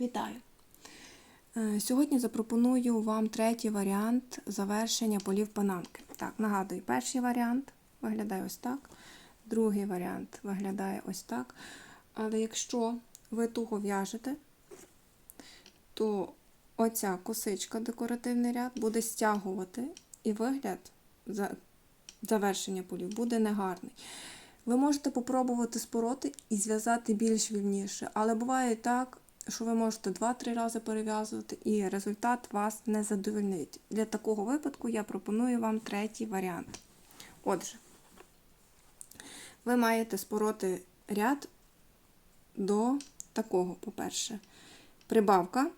Вітаю! Е, Сьогодні запропоную вам третій варіант завершення полів панамки. Так, нагадую, перший варіант виглядає ось так, другий варіант виглядає ось так. Але якщо ви туго в'яжете, то оця косичка, декоративний ряд, буде стягувати і вигляд за- завершення полів буде негарний. Ви можете попробувати спороти і зв'язати більш вільніше, але буває так, що ви можете 2-3 рази перев'язувати, і результат вас не задовольнить. Для такого випадку я пропоную вам третій варіант. Отже, ви маєте спороти ряд до такого, по-перше, прибавка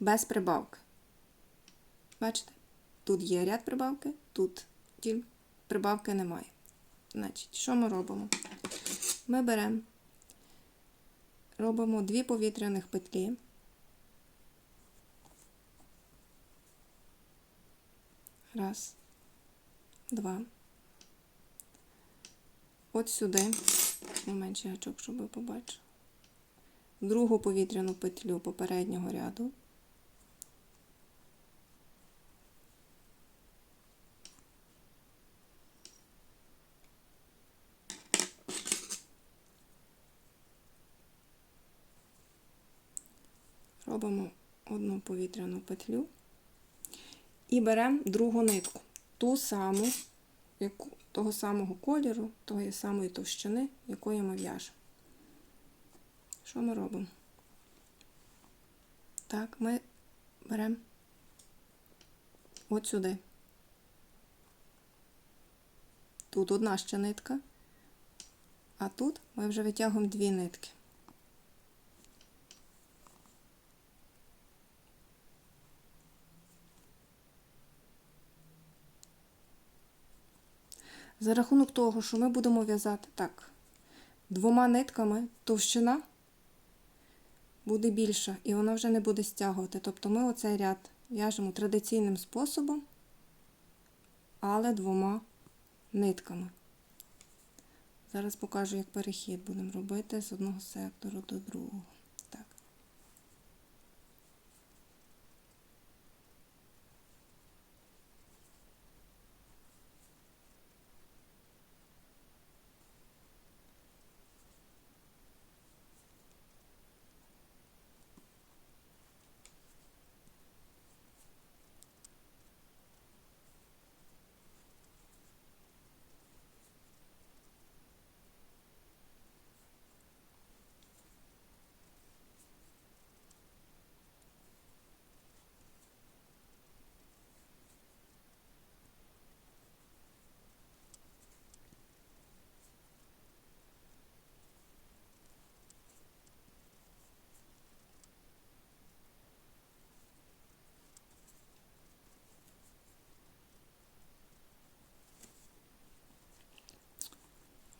без прибавки. Бачите? Тут є ряд прибавки, тут прибавки немає. Значить, що ми робимо? Ми беремо, робимо дві повітряних петлі. Раз, два. От сюди, менший гачок, щоб ви побачили. Другу повітряну петлю попереднього ряду. Робимо одну повітряну петлю і беремо другу нитку, ту саму, яку, того самого кольору, тої самої товщини, якої ми в'яжемо. Що ми робимо? Так, ми беремо от сюди. Тут одна ще нитка, а тут ми вже витягуємо дві нитки. За рахунок того, що ми будемо в'язати так, двома нитками товщина буде більша, і вона вже не буде стягувати. Тобто ми оцей ряд в'яжемо традиційним способом, але двома нитками. Зараз покажу, як перехід будемо робити з одного сектору до другого. Так.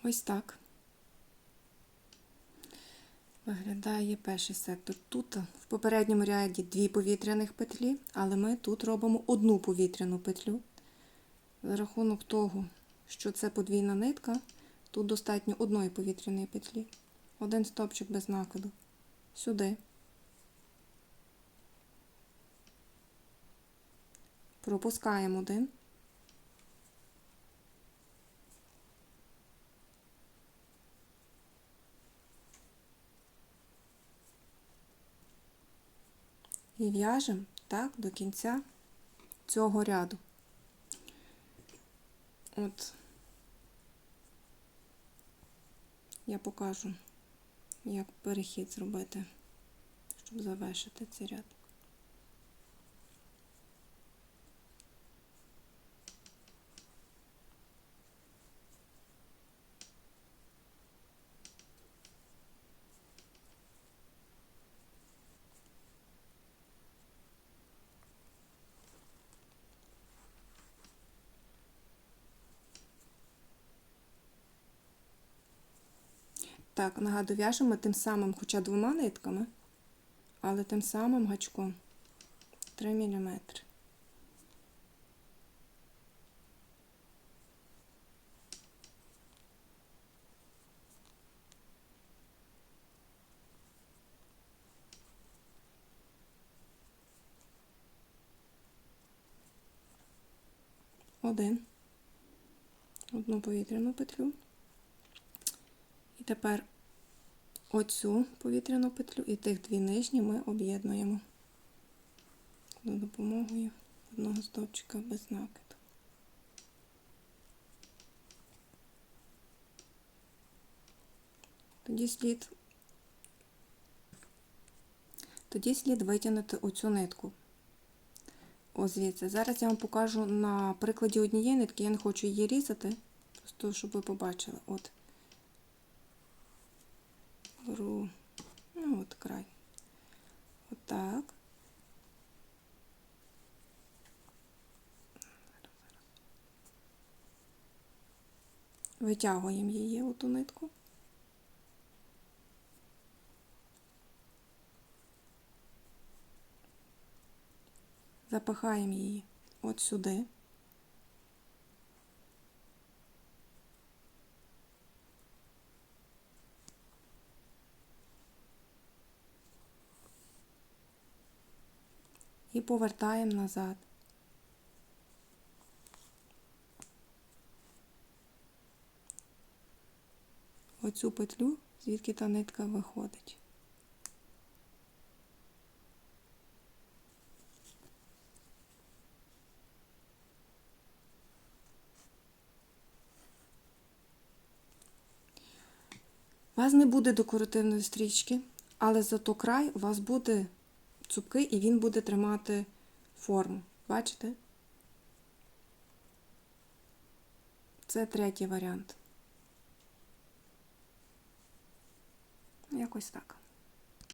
Ось так. Виглядає перший сектор. Тут в попередньому ряді дві повітряних петлі, але ми тут робимо одну повітряну петлю. За рахунок того, що це подвійна нитка, тут достатньо одної повітряної петлі. Один стопчик без накиду. Сюди. Пропускаємо один. І в'яжемо так до кінця цього ряду. От я покажу, як перехід зробити, щоб завершити цей ряд. Так, нагаду в'яжемо тим самим, хоча двома нитками, але тим самим гачком 3 мм. Один, одну повітряну петлю. Тепер оцю повітряну петлю і тих дві нижні ми об'єднуємо за допомогою одного стовпчика без накиду. Тоді слід, тоді слід витягнути оцю нитку. Ось звідси. Зараз я вам покажу на прикладі однієї нитки, я не хочу її різати, просто щоб ви побачили. От. Беру, ну от край. Отак. Витягуємо її оту нитку. Запихаємо її от сюди. І повертаємо назад. Оцю петлю, звідки та нитка виходить. У вас не буде декоративної стрічки, але зато край у вас буде цупкий і він буде тримати форму. Бачите? Це третій варіант. Якось так.